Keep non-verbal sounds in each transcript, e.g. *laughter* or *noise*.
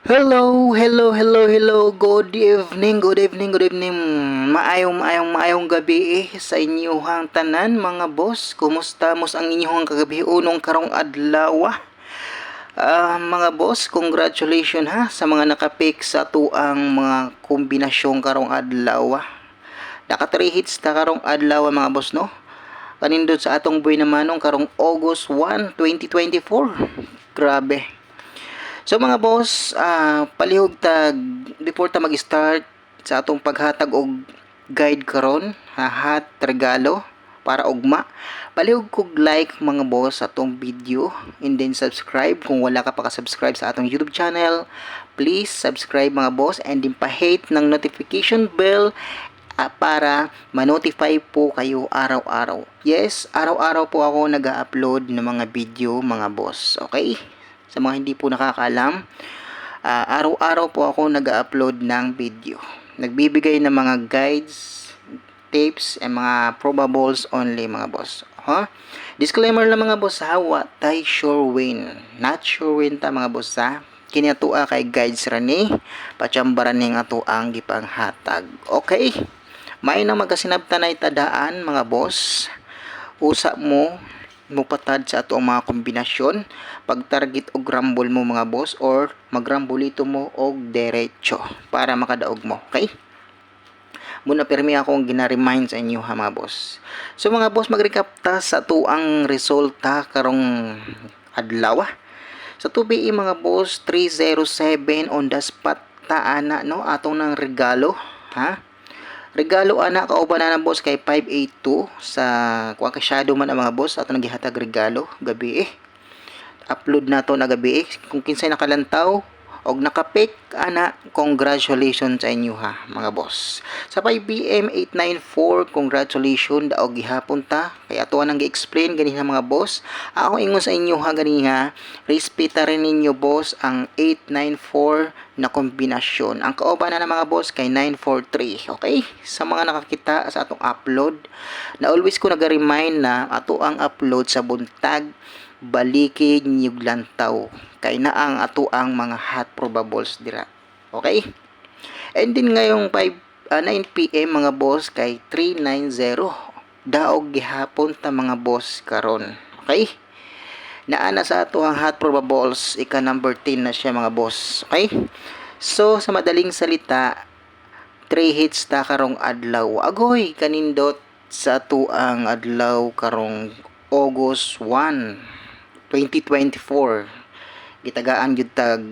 Hello, hello, hello, hello. Good evening, good evening, good evening. Maayong, maayong, maayong gabi eh, sa inyong tanan mga boss. Kumusta mos ang inyong kagabi unong karong adlaw? Ah, mga boss, congratulations ha sa mga nakapik sa tuang mga kombinasyon karong adlaw. Naka 3 hits ta karong adlaw mga boss no. Kanindot sa atong buhay naman nung karong August 1, 2024. Grabe. So mga boss, ah palihog tag before ta mag-start sa atong paghatag og guide karon, hahat regalo para ugma. Palihog kog like mga boss sa atong video and then subscribe kung wala ka pa ka-subscribe sa atong YouTube channel. Please subscribe mga boss and then pa-hit ng notification bell ah, para ma-notify po kayo araw-araw. Yes, araw-araw po ako nag-upload ng mga video mga boss. Okay? Sa mga hindi po nakakaalam, ah, araw-araw po ako nag-upload ng video. Nagbibigay ng mga guides, tips, and mga probables only mga boss. Ha? Disclaimer lang mga boss ha, what I sure win. Not sure win ta mga boss ha. Kinatua kay guides rani, pachambaran ning ato ang gipanghatag. Okay? May na magasinabtanay tadaan mga boss. Usa mo mupatad sa ato ang mga kombinasyon. Pag target og rumble mo mga boss or magrambulito mo og derecho para makadaog mo. Okay? Muna permi akong gina-remind sa inyo ha mga boss. So mga boss mag-recap ta sa ato ang resulta karong adlaw sa tubi mga boss 307 on the spot ta ana no? Atong nang regalo ha Regalo ana kauban na ng boss kay 582 sa kuha ka shadow man ang mga boss ato nagihatag regalo gabi eh. Upload na to na gabi eh. Kung kinsay nakalantaw og nakapik ana congratulations sa inyo ha mga boss. Sa 5BM 894 congratulations daog gihapon ta kay ato nang gi-explain ganiha mga boss. Ako ingon sa inyo ha ganiha respeta rin ninyo boss ang 894 na kombinasyon. Ang kauban na ng mga boss kay 943. Okay? Sa mga nakakita sa atong upload, na always ko nag-remind na ato ang upload sa buntag balikid niyog lantaw kay na ang ato ang mga hot probables dira. Okay? And din ngayong 5 ah, 9 PM mga boss kay 390 daog gihapon ta mga boss karon. Okay? Naana sa ato ang hot probables ika number 10 na siya mga boss. Okay? So sa madaling salita 3 hits ta karong adlaw. Agoy kanindot sa ato ang adlaw karong August 1 2024 gitagaan gyud tag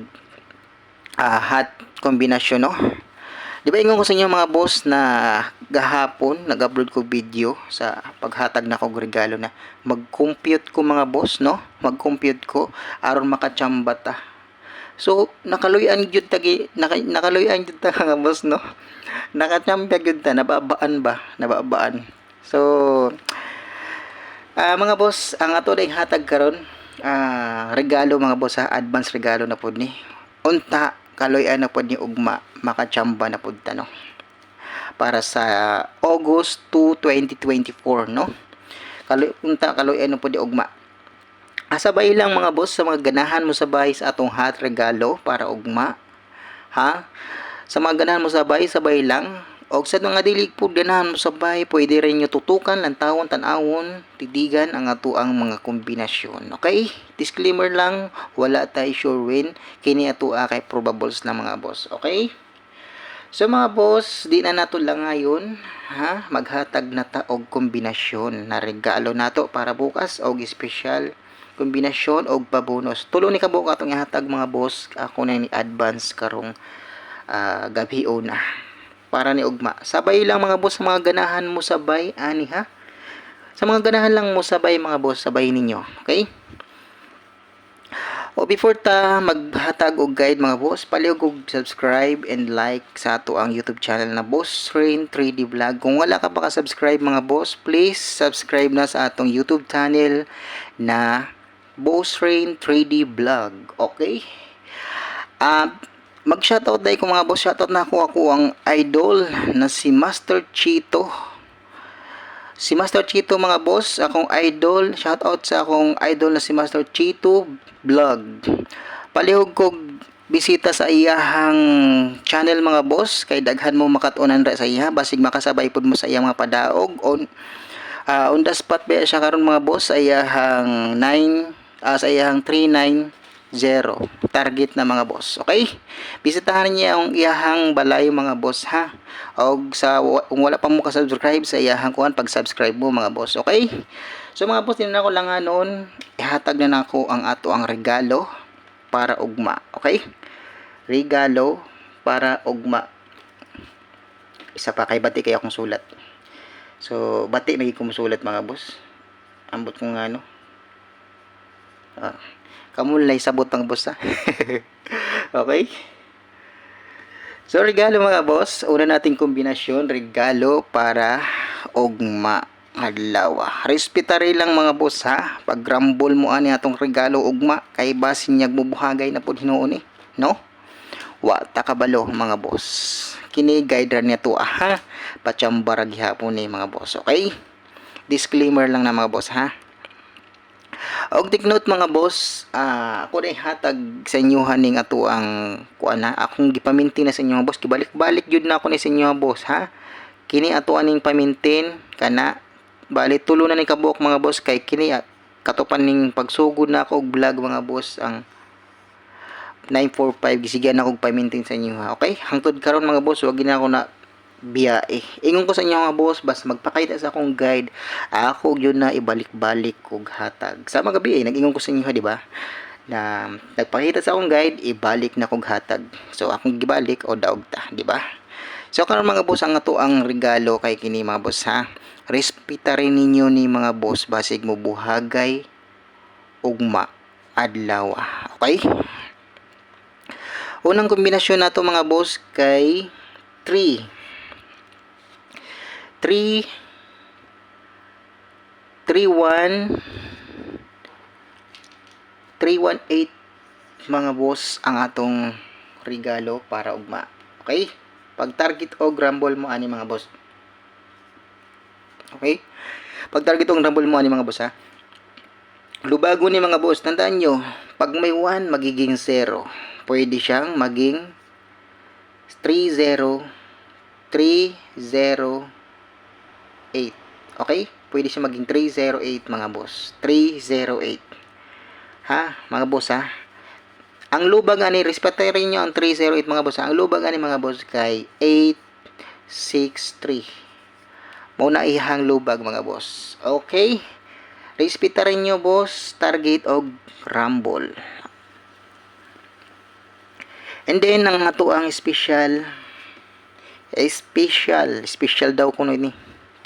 ah, hot kombinasyon no Di ba ingon ko sa inyo mga boss na gahapon nag-upload ko video sa paghatag na kog regalo na mag-compute ko mga boss no? Mag-compute ko aron makachamba ta. So nakaluyan gyud tagi naka, nakaluyan gyud ta *laughs* mga boss no? Nakachamba gyud ta nababaan ba? Nababaan. So ah mga boss ang ato ding hatag karon ah, regalo mga boss ha? Advance regalo na pod ni unta kaloy-an na pod ni ugma makachamba na ta no? Para sa August 2, 2024 no? Kaloy unta kaloy-an na pod ni ugma. Asabay lang mga boss sa mga ganahan mo sabay sa atong hot regalo para ugma ha? Sa mga ganahan mo sabay sabay lang og sa mga dilig po ganahan mo sabay pwede rin nyo tutukan lantawon tanawon tidigan ang ato ang mga kombinasyon. Okay? Disclaimer lang wala tay sure win kini ato kay probables na mga boss. Okay? So mga boss, di na nato lang ngayon, ha? Maghatag na ta og kombinasyon. Na regalo nato para bukas og espesyal kombinasyon og pabonus. Tulo ni kabuka atong ihatag mga boss, ako na ni advance karong uh, gabi na para ni ugma. Sabay lang mga boss sa mga ganahan mo sabay ani ha. Sa mga ganahan lang mo sabay mga boss, sabay ninyo. Okay? O before ta maghatag og guide mga boss, palihog og subscribe and like sa ato ang YouTube channel na Boss Rain 3D Vlog. Kung wala ka pa ka-subscribe mga boss, please subscribe na sa atong YouTube channel na Boss Rain 3D Vlog. Okay? Uh, mag-shoutout dahil ko mga boss, shoutout na ako. Ako ang idol na si Master Chito. Si Master Chito mga boss, akong idol, shoutout sa akong idol na si Master Chito Vlog. Palihog ko bisita sa iyahang channel mga boss. Kay daghan mo makatunan ra sa iya basig makasabay pud mo sa iyang mga padaog. On ah, on the spot ba siya karon mga boss? Sa iyahang 9 ah, sa iyahang 390 target na mga boss. Okay? Bisitahan niya ang iyahang balayo mga boss ha? Og sa kung wala pa mo ka subscribe sa iyahang kuan pag subscribe mo mga boss. Okay? So mga boss tinan ko lang noon. Ihatag na nako ang ato ang regalo para ugma. Okay? Regalo para ugma. Isa pa kay bati kay akong sulat. So bati may kong sulat mga boss. Ambot ko nga ano ah, kamulay sabot ang boss *laughs* ha okay? So regalo mga boss una nating kombinasyon regalo para ugma adlaw. Respetary lang mga boss ha? Pag rumble mo ani atong regalo ugma kay basin niyag mubuhagay na pud hinuon eh. No? Wa takabalo mga boss. Kini guide ra niya to ah, ha? Patsambara gihapon ni mga boss okay? Disclaimer lang na mga boss ha og take note mga boss ah ako na hatag sa inyo haning ato ang kuan na akong gipaminti na sa inyo boss. Gibalik-balik jud na ako ni sa inyo boss ha? Kini ato aning pamintin kana bali tulo na ni kabuok mga boss kay kini katupan ning pagsugod na ako og vlog mga boss ang 945 gisigyan ako pamintin sa inyo ha? Okay? Hangtod karon mga boss wag gina ako na biyae ingon ko sa inyo mga boss bas magpakita sa akong guide. Ako yun na ibalik-balik kog hatag. Sa mga gabi eh nag-ingon ko sa inyo di ba? Na nagpakita sa akong guide ibalik na kog hatag. So akong gibalik o daog ta di ba? So karon mga boss ang ato ang regalo kay kini mga boss ha? Respeta rin ninyo ni mga boss basig mo buhagay ugma adlaw okay? Unang kombinasyon nato mga boss kay 3. 3 3 1 318 mga boss ang atong regalo para ugma. Okay? Pag target o grumble mo ani mga boss. Okay? Pag target o grumble mo ani mga boss ha. Lubago ni mga boss, tandaan nyo, pag may 1, magiging 0 pwede siyang maging 30 308 okay? Pwede siya maging 308 mga boss. 308 ha? Mga boss ha? Ang lubag ani respetarin nyo ang 308 mga boss. Ha? ang lubag ani mga boss kay 863 muna ihang lubag mga boss. Okay? Respetarin nyo boss target og rumble. And then, ang ato ang special, eh, special, special daw kuno ni,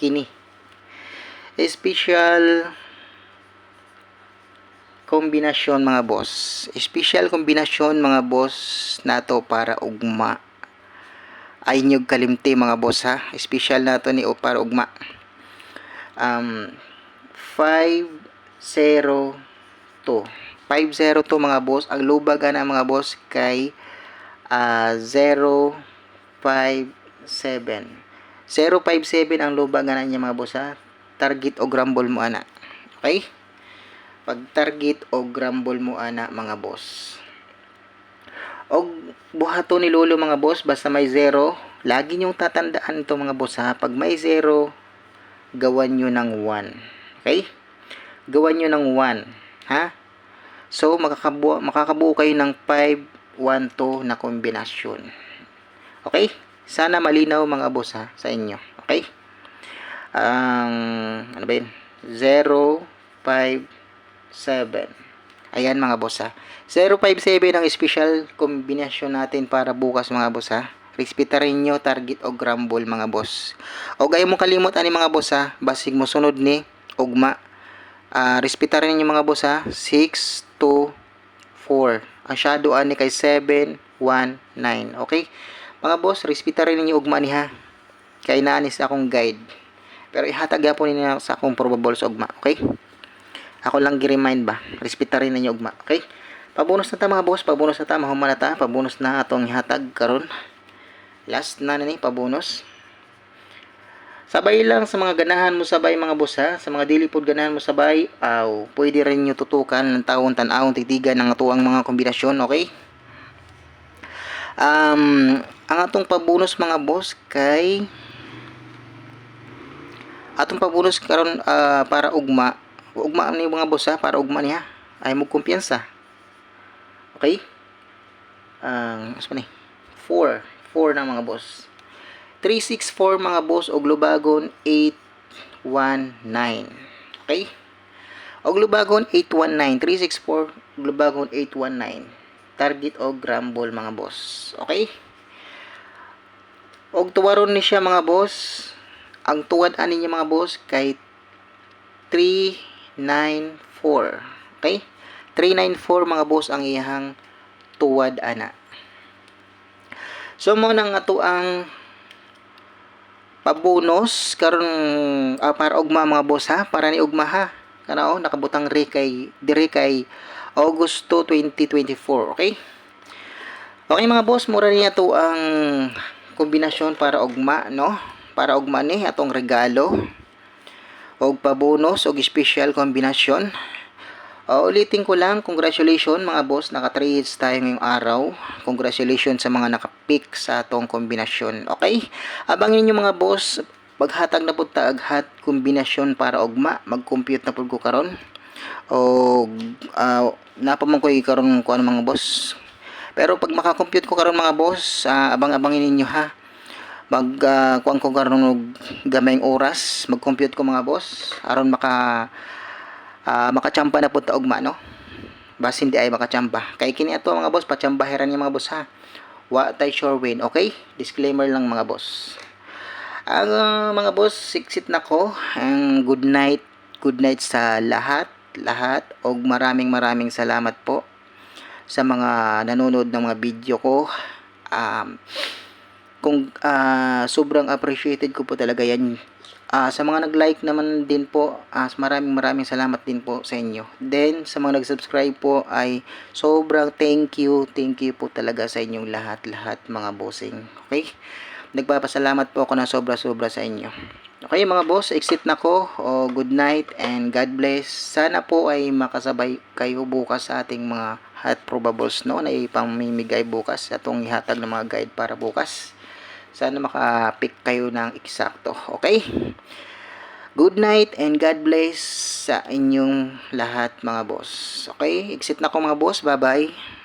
kini. Special kombinasyon mga boss. Special kombinasyon mga boss nato para ugma. Ay nyug kalimti mga boss ha. Special nato ni o para ugma. Um, 502. 502 mga boss. Ang lubaga na mga boss kay uh, 057 057 ang lubagan niya mga boss ha? Target o grumble mo ana. Okay? Pag target o grumble mo ana mga boss. Og buhato ni lolo mga boss basta may 0 lagi nyong tatandaan to mga boss ha? Pag may 0 gawan nyo ng 1 okay? Gawan nyo ng 1 ha? So makakabuo makakabuo kayo ng 5 1, 2 na kombinasyon. Okay? Sana malinaw mga boss ha, sa inyo. Okay? Ang, um, ano ba yun? 0, 5, 7. Ayan mga boss ha. 057 ang special kombinasyon natin para bukas mga boss ha. Respetarin nyo target o grumble mga boss. O gaya mo kalimot ani mga boss ha. Basig mo sunod ni ugma. Uh, respetarin nyo mga boss ha. 6, 2, 4. Ang shadow ani kay 7, 1, 9. Okay? Mga boss, respeta rin ninyo ugma ni ha. Kay naanis akong guide. Pero ihatag po ninyo sa akong probable sa ugma. Okay? Ako lang gi-remind ba. Respeta rin ninyo ugma. Okay? Pabonus na ta mga boss. Pabonus na ta. Mahuman na ta. Pabonus na atong ihatag karon. Last na na ni. Pabonus. Sabay lang sa mga ganahan mo sabay mga boss ha. Sa mga dili pod ganahan mo sabay, aw, pwede rin nyo tutukan ng taon tanawon titigan ng tuang mga kombinasyon, okay? Um, ang atong pabonus mga boss kay atong pabonus karon ah, para ugma. Ugma ni mga boss ha, para ugma niya. Ay mo kumpiyansa. Okay? Ang uh, ni? 4. 4 na mga boss. 364 mga boss og lubagon 819. Okay? Og lubagon 819, 364 lubagon 819. Target og grumble mga boss. Okay? Og tuwaron ni siya mga boss. Ang tuwad ani niya mga boss kay 394. Okay? 394 mga boss ang iyang tuwad ana. So mo nang ato ang pabonus karon ah, para ugma mga boss ha para ni ugma ha kana oh nakabutang re kay dire kay Augusto 2024 okay okay mga boss mura niya to ang kombinasyon para ugma no para ugma ni atong regalo og pabonus og special kombinasyon Uh, ulitin ko lang, congratulations mga boss, naka 3 hits tayo ngayong araw. Congratulations sa mga nakapick sa atong kombinasyon. Okay? Abangin niyo mga boss, paghatag na po taaghat kombinasyon para ugma, mag-compute na po ko karon. O uh, napamang ko karon ko ano mga boss. Pero pag makakompute ko karon mga boss, uh, abang-abangin ninyo ha. Mag uh, kuan ko karon gamayng oras, mag-compute ko mga boss aron maka uh, makachamba na po ta ugma no bas hindi ay makachamba. Kay kini ato mga boss pachambaheran niya mga boss ha? Wa tay sure win okay? Disclaimer lang mga boss. Ang uh, mga boss siksit na ko ang good night good night sa lahat lahat og maraming maraming salamat po sa mga nanonood ng mga video ko um, kung uh, sobrang appreciated ko po talaga yan Uh, sa mga nag-like naman din po, uh, maraming maraming salamat din po sa inyo. Then, sa mga nag-subscribe po ay sobrang thank you, thank you po talaga sa inyong lahat-lahat mga bossing. Okay? Nagpapasalamat po ako na sobra-sobra sa inyo. Okay mga boss, exit na ko. Oh, good night and God bless. Sana po ay makasabay kayo bukas sa ating mga hot probables no na ipamimigay bukas atong ihatag ng mga guide para bukas. Sana makapick kayo ng eksakto. Okay? Good night and God bless sa inyong lahat mga boss. Okay? Exit na ko mga boss. Bye-bye.